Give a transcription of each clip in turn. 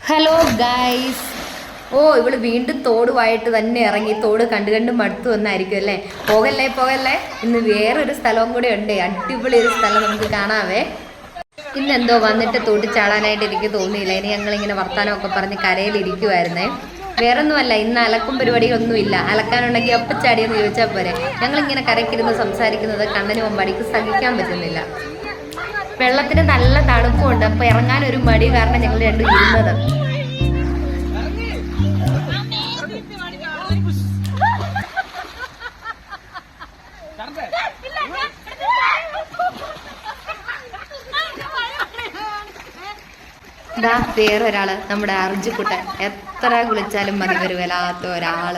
Hello guys ഓ ഇവൾ വീണ്ടും തോടുമായിട്ട് തന്നെ ഇറങ്ങി. തോട് കണ്ടു കണ്ട് മടുത്തു വന്നായിരിക്കും അല്ലേ? പോകല്ലേ പോകല്ലേ? ഇന്ന് വേറൊരു സ്ഥലവും കൂടെ ഉണ്ട്. അടിപൊളി ഒരു സ്ഥലം നമുക്ക് കാണാവേ. ഇന്നെന്തോ വന്നിട്ട് തുടിച്ചാടാനായിട്ട് ചാടാനായിട്ട് എനിക്ക് തോന്നിയില്ല. ഇനി ഞങ്ങളിങ്ങനെ വർത്താനമൊക്കെ പറഞ്ഞ് കരയിലിരിക്കുമായിരുന്നേ വേറൊന്നുമല്ല ഇന്ന് അലക്കും പരിപാടികളൊന്നുമില്ല. അലക്കാനുണ്ടെങ്കിൽ ഒപ്പം ചാടിയെന്ന് ചോദിച്ചാൽ പോരെ. ഞങ്ങളിങ്ങനെ കരയ്ക്കിരുന്ന് സംസാരിക്കുന്നത് കണ്ണനും മുമ്പടിക്ക് സഹിക്കാൻ പറ്റുന്നില്ല. വെള്ളത്തിന് നല്ല തണുപ്പുണ്ട്. അപ്പൊ ഇറങ്ങാൻ ഒരു മടി കാരണം ഞങ്ങൾ രണ്ടും ഇരുന്നത്. ഇതാ വേറൊരാൾ നമ്മുടെ അർജുക്കുട്ടൻ എത്ര കുളിച്ചാലും മതി ഒരു വല്ലാത്ത ഒരാൾ.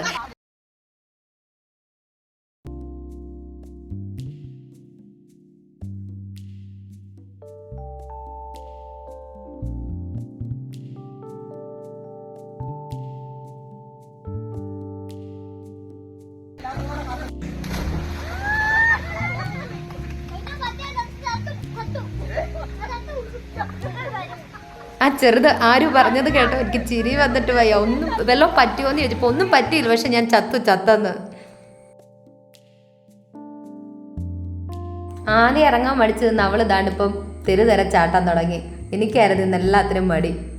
ആ ചെറുത് ആരും പറഞ്ഞത് കേട്ടോ? എനിക്ക് ചിരി വന്നിട്ട് വയ്യ. ഒന്നും വല്ലതും പറ്റുമോന്ന് ചോദിച്ചപ്പോ ഒന്നും പറ്റിയില്ല. പക്ഷെ ഞാൻ ചത്തു ചത്തന്ന്. ആദ്യം ഇറങ്ങാൻ മടിച്ചു നിന്ന് അവൾ ഇതാണ് ഇപ്പം തെരുതെര ചാട്ടാൻ തുടങ്ങി. എനിക്കായിരുന്നു ഇന്ന് എല്ലാത്തിനും മടി.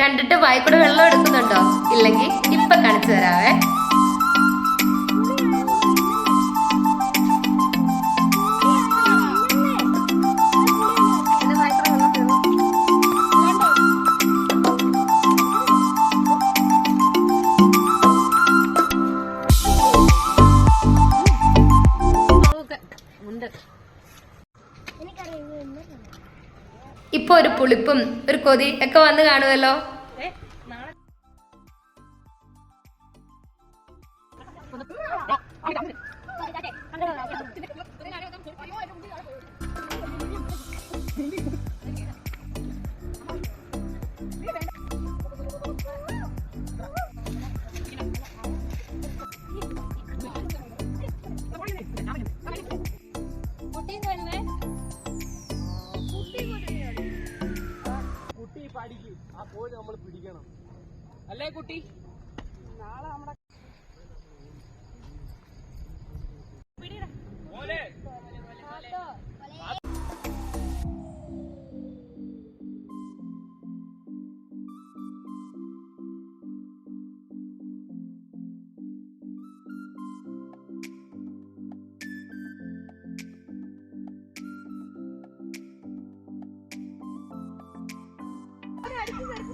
കണ്ടിട്ട് വായിക്കൂടെ വെള്ളം എടുക്കുന്നുണ്ടോ? ഇല്ലെങ്കിൽ പുളിപ്പും ഒരു കൊതി ഒക്കെ വന്ന് കാണുമല്ലോ. കുട്ടി നമ്മൾ പിടിക്കണം. അല്ലേ കുട്ടി? നാളെ നമ്മുടെ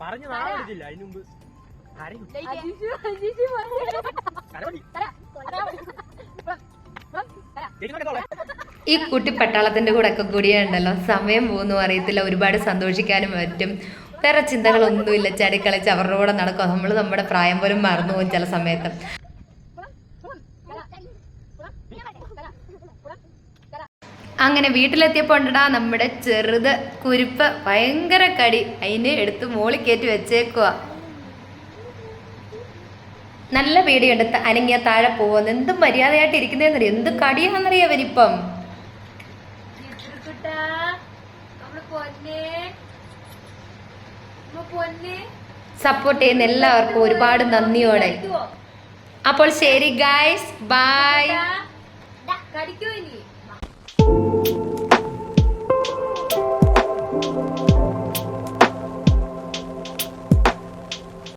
പറഞ്ഞു നാളെ വിളിച്ചില്ല അതിന് മുമ്പ്. ഈ കുട്ടി പട്ടാളത്തിന്റെ കൂടെ ഒക്കെ കൂടിയുണ്ടല്ലോ സമയം പോകുന്നു അറിയത്തില്ല. ഒരുപാട് സന്തോഷിക്കാനും പറ്റും. വേറെ ചിന്തകളൊന്നുമില്ല. ചടിക്കളിച്ച് അവരുടെ കൂടെ നടക്കും. നമ്മൾ നമ്മുടെ പ്രായം പോലും മറന്നു പോകും ചില സമയത്ത്. അങ്ങനെ വീട്ടിലെത്തിയപ്പോൾ ഉണ്ടടാ നമ്മുടെ ചെറുത് കുരുപ്പ് ഭയങ്കര കടി. അതിന് എടുത്ത് മോളി കയറ്റി വെച്ചേക്കുക നല്ല പേടിയുണ്ട്. അനങ്ങിയ താഴെ പോകുന്നു എന്ത് മര്യാദയായിട്ട് ഇരിക്കുന്നതെന്നറിയോ എന്ത് കടിയാണെന്നറിയോ അവരിപ്പം സപ്പോർട്ട് ചെയ്യുന്ന എല്ലാവർക്കും ഒരുപാട് നന്ദിയോടെ. അപ്പോൾ ശരി ഗായ്സ് ബൈ കടിക്കോ ഇനി?